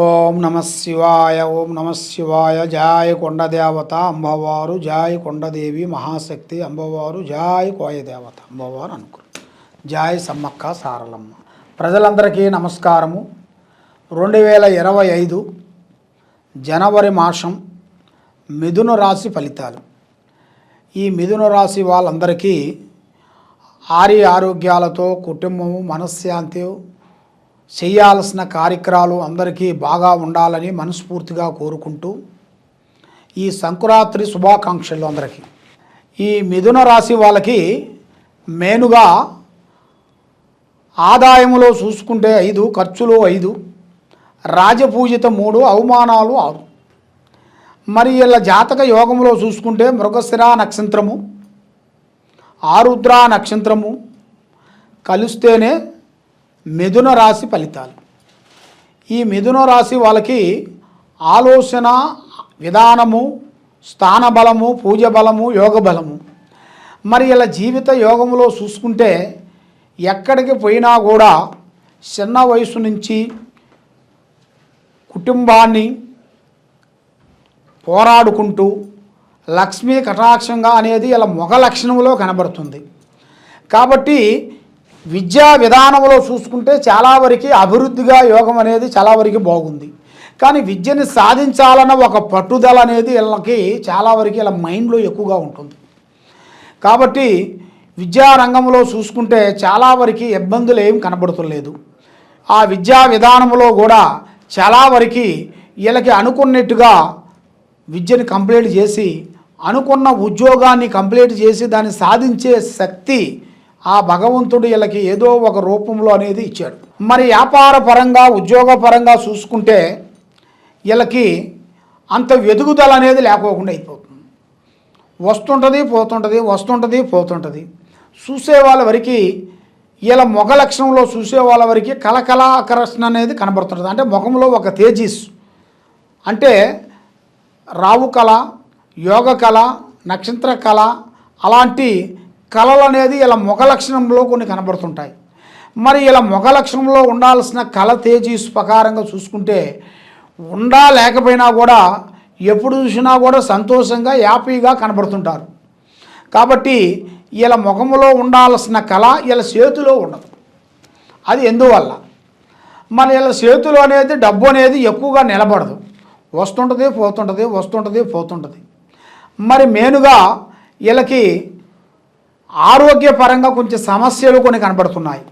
ఓం నమ శివాయ ఓం నమ శివాయ. జాయ కొండదేవత అంబవారు జాయ కొండదేవి మహాశక్తి అంబవారు జాయ కోయదేవత అంబవారు అనుకురు. జాయ సమ్మక్క సారలమ్మ. ప్రజలందరికీ నమస్కారము. రెండు వేల ఇరవై ఐదు జనవరి మాసం మిథున రాశి ఫలితాలు. ఈ మిథున రాశి వాళ్ళందరికీ ఆరి ఆరోగ్యాలతో కుటుంబము మనశ్శాంతి చేయాల్సిన కార్యక్రమాలు అందరికీ బాగా ఉండాలని మనస్ఫూర్తిగా కోరుకుంటూ ఈ సంకురాత్రి శుభాకాంక్షలు అందరికీ. ఈ మిథున రాశి వాళ్ళకి మేనుగా ఆదాయంలో చూసుకుంటే ఐదు ఖర్చులు ఐదు రాజపూజిత మూడు అవమానాలు ఆరు. మరి ఇలా జాతక యోగంలో చూసుకుంటే మృగశిర నక్షత్రము ఆరుద్ర నక్షత్రము కలిస్తేనే మిథున రాశి ఫలితాలు. ఈ మిథున రాశి వాళ్ళకి ఆలోచన విధానము స్థాన బలము పూజ బలము యోగ బలము. మరి ఇలా జీవిత యోగములో చూసుకుంటే ఎక్కడికి పోయినా కూడా చిన్న వయసు నుంచి కుటుంబాన్ని పోరాడుకుంటూ లక్ష్మీ కటాక్షంగా అనేది ఇలా మొగ లక్షణంలో కనబడుతుంది. కాబట్టి విద్యా విధానంలో చూసుకుంటే చాలా వరకు అభివృద్ధిగా యోగం అనేది చాలా వరకు బాగుంది. కానీ విద్యని సాధించాలన్న ఒక పట్టుదల అనేది వీళ్ళకి చాలా వరకు ఇలా మైండ్లో ఎక్కువగా ఉంటుంది. కాబట్టి విద్యా రంగంలో చూసుకుంటే చాలా వరకు ఇబ్బందులు ఏం కనబడుతులేదు. ఆ విద్యా విధానంలో కూడా చాలా వరకు వీళ్ళకి అనుకున్నట్టుగా విద్యను కంప్లీట్ చేసి అనుకున్న ఉద్యోగాన్ని కంప్లీట్ చేసి దాన్ని సాధించే శక్తి ఆ భగవంతుడు వీళ్ళకి ఏదో ఒక రూపంలో అనేది ఇచ్చాడు. మరి వ్యాపార పరంగా ఉద్యోగ పరంగా చూసుకుంటే వీళ్ళకి అంత వెదుగుదల అనేది లేకోకుండా అయిపోతుంది. వస్తుంటుంది పోతుంటుంది వస్తుంటుంది పోతుంటుంది. చూసే వాళ్ళ వరకు వీళ్ళ మొగ లక్షణంలో చూసే వాళ్ళ వరకు కలకలాకర్షణ అనేది కనబడుతుంటుంది. అంటే ముఖంలో ఒక తేజీస్. అంటే రావు కళ యోగ కళ నక్షత్ర కళ అలాంటి కళలు అనేది ఇలా ముఖ లక్షణంలో కొన్ని కనబడుతుంటాయి. మరి ఇలా ముఖ లక్షణంలో ఉండాల్సిన కళ తేజీస్ ప్రకారంగా చూసుకుంటే ఉండా లేకపోయినా కూడా ఎప్పుడు చూసినా కూడా సంతోషంగా హ్యాపీగా కనబడుతుంటారు. కాబట్టి ఇలా ముఖంలో ఉండాల్సిన కళ ఇలా చేతిలో ఉండదు. అది ఎందువల్ల? మన ఇలా చేతిలో అనేది డబ్బు అనేది ఎక్కువగా నిలబడదు. వస్తుంటుంది పోతుంటుంది వస్తుంటుంది పోతుంటుంది. మరి మెయిన్గా వీళ్ళకి ఆరోగ్యపరంగా కొంచెం సమస్యలు కొన్ని కనబడుతున్నాయి.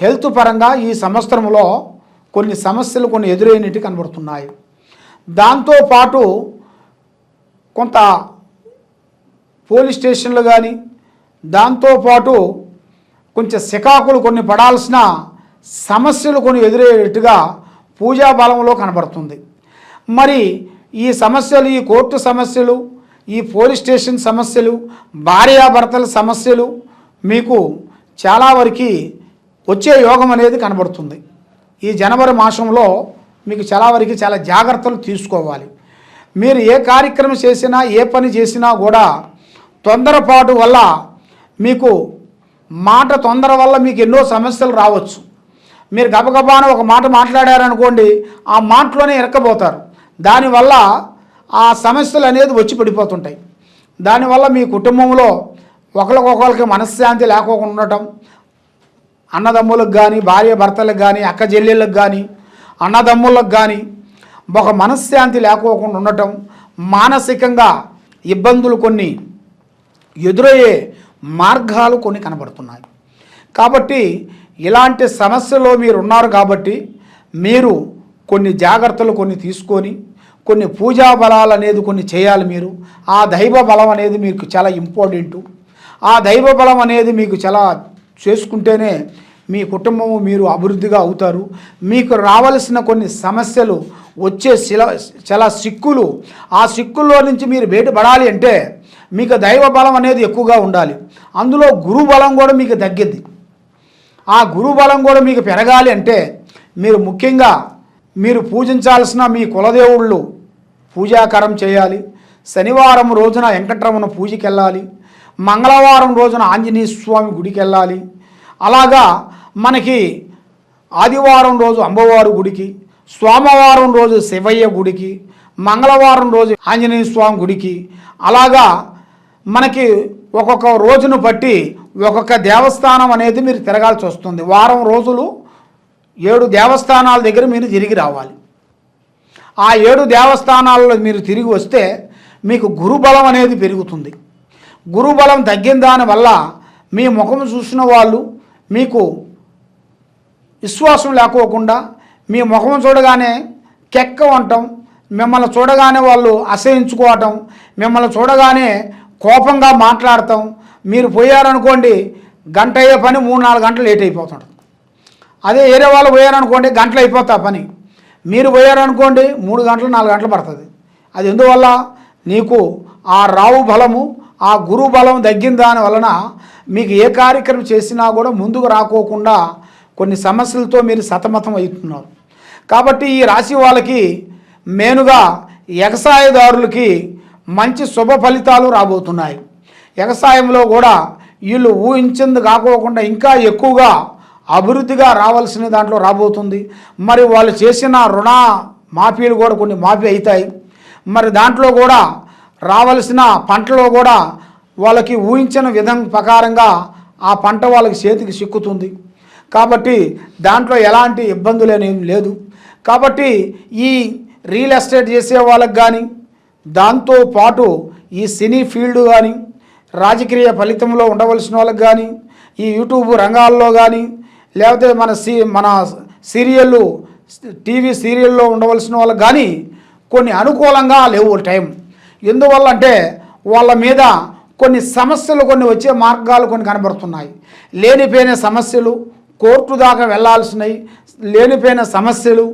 హెల్త్ పరంగా ఈ సంవత్సరంలో కొన్ని సమస్యలు కొన్ని ఎదురైనట్టు కనబడుతున్నాయి. దాంతోపాటు కొంత పోలీస్ స్టేషన్లు కానీ దాంతోపాటు కొంచెం శికాకులు కొన్ని పడాల్సిన సమస్యలు కొన్ని ఎదురయ్యేట్టుగా పూజా బలంలో కనబడుతుంది. మరి ఈ సమస్యలు ఈ కోర్టు సమస్యలు ఈ పోలీస్ స్టేషన్ సమస్యలు భార్యాభర్తల సమస్యలు మీకు చాలా వరకు వచ్చే యోగం అనేది కనబడుతుంది. ఈ జనవరి మాసంలో మీకు చాలా వరకు చాలా జాగ్రత్తలు తీసుకోవాలి. మీరు ఏ కార్యక్రమం చేసినా ఏ పని చేసినా కూడా తొందరపాటు వల్ల మీకు మాట తొందర వల్ల మీకు ఎన్నో సమస్యలు రావచ్చు. మీరు గబగబాన ఒక మాట మాట్లాడారనుకోండి ఆ మాటలోనే ఇరక్కబోతారు దానివల్ల ఆ సమస్యలు అనేది వచ్చి పడిపోతుంటాయి. దానివల్ల మీ కుటుంబంలో ఒకరికొకరికి మనశ్శాంతి లేకోకుండా ఉండటం అన్నదమ్ములకు కానీ భార్య భర్తలకు కానీ అక్క చెల్లెళ్ళకు కానీ అన్నదమ్ములకు కానీ ఒక మనశ్శాంతి లేకోకుండా ఉండటం మానసికంగా ఇబ్బందులు కొన్ని ఎదురయ్యే మార్గాలు కొన్ని కనబడుతున్నాయి. కాబట్టి ఇలాంటి సమస్యలో మీరు ఉన్నారు కాబట్టి మీరు కొన్ని జాగ్రత్తలు కొన్ని తీసుకొని కొన్ని పూజా బలాలు అనేది కొన్ని చేయాలి మీరు. ఆ దైవ బలం అనేది మీకు చాలా ఇంపార్టెంటు ఆ దైవ బలం అనేది మీకు చాలా చేసుకుంటేనే మీ కుటుంబము మీరు అభివృద్ధిగా అవుతారు. మీకు రావలసిన కొన్ని సమస్యలు వచ్చే శిల చాలా సిక్కులు ఆ సిక్కుల్లో నుంచి మీరు బయటపడాలి అంటే మీకు దైవ బలం అనేది ఎక్కువగా ఉండాలి. అందులో గురు బలం కూడా మీకు తగ్గింది. ఆ గురు బలం కూడా మీకు పెరగాలి అంటే మీరు ముఖ్యంగా మీరు పూజించాల్సిన మీ కులదేవుళ్ళు పూజాకరం చేయాలి. శనివారం రోజున వెంకటరమణ పూజకి వెళ్ళాలి మంగళవారం రోజున ఆంజనేయ స్వామి గుడికి వెళ్ళాలి అలాగా మనకి ఆదివారం రోజు అమ్మవారు గుడికి సోమవారం రోజు శివయ్య గుడికి మంగళవారం రోజు ఆంజనేయ స్వామి గుడికి అలాగా మనకి ఒక్కొక్క రోజును బట్టి ఒక్కొక్క దేవస్థానం అనేది మీరు తిరగాల్సి వస్తుంది. వారం రోజులు ఏడు దేవస్థానాల దగ్గర మీరు తిరిగి రావాలి. ఆ ఏడు దేవస్థానాల్లో మీరు తిరిగి వస్తే మీకు గురుబలం అనేది పెరుగుతుంది. గురుబలం తగ్గిన దానివల్ల మీ ముఖం చూసిన వాళ్ళు మీకు విశ్వాసం లేకోకుండా మీ ముఖం చూడగానే కెక్క ఉండటం మిమ్మల్ని చూడగానే వాళ్ళు అసహించుకోవటం మిమ్మల్ని చూడగానే కోపంగా మాట్లాడటం. మీరు పోయారనుకోండి గంట అయ్యే పని మూడు నాలుగు గంటలు లేట్ అయిపోతుంటుంది. అదే వేరే వాళ్ళు పోయారనుకోండి గంటలు అయిపోతా పని. మీరు పోయారనుకోండి మూడు గంటలు నాలుగు గంటలు పడుతుంది. అది ఎందువల్ల? నీకు ఆ రావు బలము ఆ గురు బలం తగ్గిన దాని వలన మీకు ఏ కార్యక్రమం చేసినా కూడా ముందుకు రాకోకుండా కొన్ని సమస్యలతో మీరు సతమతం అవుతున్నారు. కాబట్టి ఈ రాశి వాళ్ళకి మెయిన్గా ఎగసాయదారులకి మంచి శుభ ఫలితాలు రాబోతున్నాయి. వ్యవసాయంలో కూడా వీళ్ళు ఊహించింది కాకోకుండా ఇంకా ఎక్కువగా అభివృద్ధిగా రావాల్సిన దాంట్లో రాబోతుంది. మరి వాళ్ళు చేసిన రుణ మాఫీలు కూడా కొన్ని మాఫీ అవుతాయి. మరి దాంట్లో కూడా రావలసిన పంటలో కూడా వాళ్ళకి ఊహించిన విధం ప్రకారంగా ఆ పంట వాళ్ళకి చేతికి సిక్కుతుంది. కాబట్టి దాంట్లో ఎలాంటి ఇబ్బందులు అనేవి లేదు. కాబట్టి ఈ రియల్ ఎస్టేట్ చేసే వాళ్ళకి కానీ దాంతో పాటు ఈ సినీ ఫీల్డ్ కానీ రాజకీయ ఫలితంలో ఉండవలసిన వాళ్ళకి కానీ ఈ యూట్యూబ్ రంగాల్లో కానీ లేకపోతే మన సీ మన సీరియళ్ళు టీవీ సీరియల్లో ఉండవలసిన వాళ్ళకి కానీ కొన్ని అనుకూలంగా లేవు టైం. ఎందువల్ల అంటే వాళ్ళ మీద కొన్ని సమస్యలు కొన్ని వచ్చే మార్గాలు కొన్ని కనబడుతున్నాయి. లేనిపోయిన సమస్యలు కోర్టు దాకా వెళ్ళాల్సినవి లేనిపోయిన సమస్యలు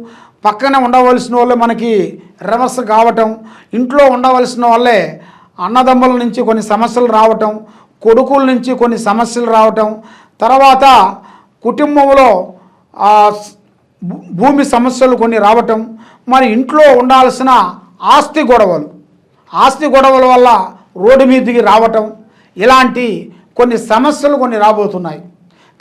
పక్కన ఉండవలసిన వాళ్ళు మనకి రివర్స్ కావటం ఇంట్లో ఉండవలసిన వాళ్ళే అన్నదమ్ముల నుంచి కొన్ని సమస్యలు రావటం కొడుకుల నుంచి కొన్ని సమస్యలు రావటం తర్వాత కుటుంబంలో భూమి సమస్యలు కొన్ని రావటం మరి ఇంట్లో ఉండాల్సిన ఆస్తి గొడవలు ఆస్తి గొడవల వల్ల రోడ్డు మీదకి రావటం ఇలాంటి కొన్ని సమస్యలు కొన్ని రాబోతున్నాయి.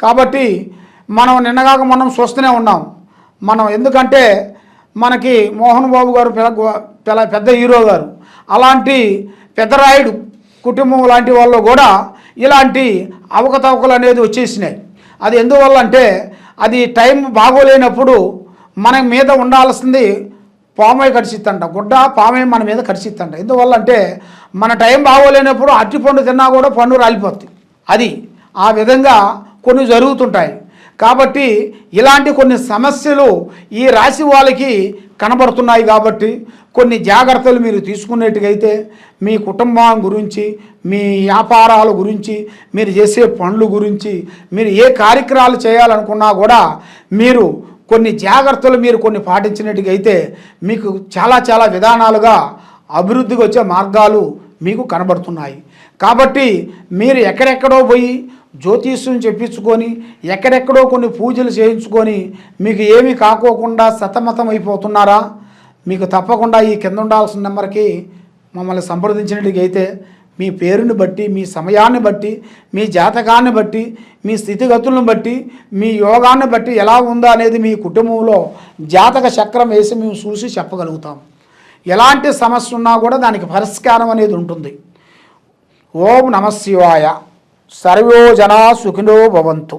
కాబట్టి మనం నిన్నగాక మనం చూస్తూనే ఉన్నాం. మనం ఎందుకంటే మనకి మోహన్ బాబు గారు పెద్ద- పెద్ద హీరో గారు. అలాంటి పెద్దరాయుడు కుటుంబం లాంటి వాళ్ళు కూడా ఇలాంటి అవకతవకలు అనేది వచ్చేసినాయి. అది ఎందువల్ల అంటే అది టైం బాగోలేనప్పుడు మన మీద ఉండాల్సింది పామే కరిచిద్దంట గుడ్డ పామే మన మీద కరిచిద్దంట ఎందువల్ల అంటే మన టైం బాగోలేనప్పుడు అట్టి పండు తిన్నా కూడా పండు రాలిపోతుంది అది ఆ విధంగా కొన్ని జరుగుతుంటాయి. కాబట్టి ఇలాంటి కొన్ని సమస్యలు ఈ రాశి వాళ్ళకి కనబడుతున్నాయి కాబట్టి కొన్ని జాగ్రత్తలు మీరు తీసుకునేట్టుగైతే మీ కుటుంబం గురించి మీ వ్యాపారాల గురించి మీరు చేసే పనుల గురించి మీరు ఏ కార్యక్రమాలు చేయాలనుకున్నా కూడా మీరు కొన్ని జాగ్రత్తలు మీరు కొన్ని పాటించినట్టుగైతే మీకు చాలా చాలా విధానాలుగా అభివృద్ధికి వచ్చే మార్గాలు మీకు కనబడుతున్నాయి. కాబట్టి మీరు ఎక్కడెక్కడో పోయి జ్యోతిష్యం చెప్పించుకొని ఎక్కడెక్కడో కొన్ని పూజలు చేయించుకొని మీకు ఏమీ కాకోకుండా సతమతం అయిపోతున్నారా మీకు తప్పకుండా ఈ కింద ఉండాల్సిన నెంబర్కి మమ్మల్ని సంప్రదించినట్టుగైతే మీ పేరుని బట్టి మీ సమయాన్ని బట్టి మీ జాతకాన్ని బట్టి మీ స్థితిగతులను బట్టి మీ యోగాన్ని బట్టి ఎలా ఉందా అనేది మీ కుటుంబంలో జాతక చక్రం వేసి మేము చూసి చెప్పగలుగుతాం. ఎలాంటి సమస్య ఉన్నా కూడా దానికి పరిష్కారం అనేది ఉంటుంది. ఓం నమ శివాయ సర్వో జనా సుఖినో భవంతు.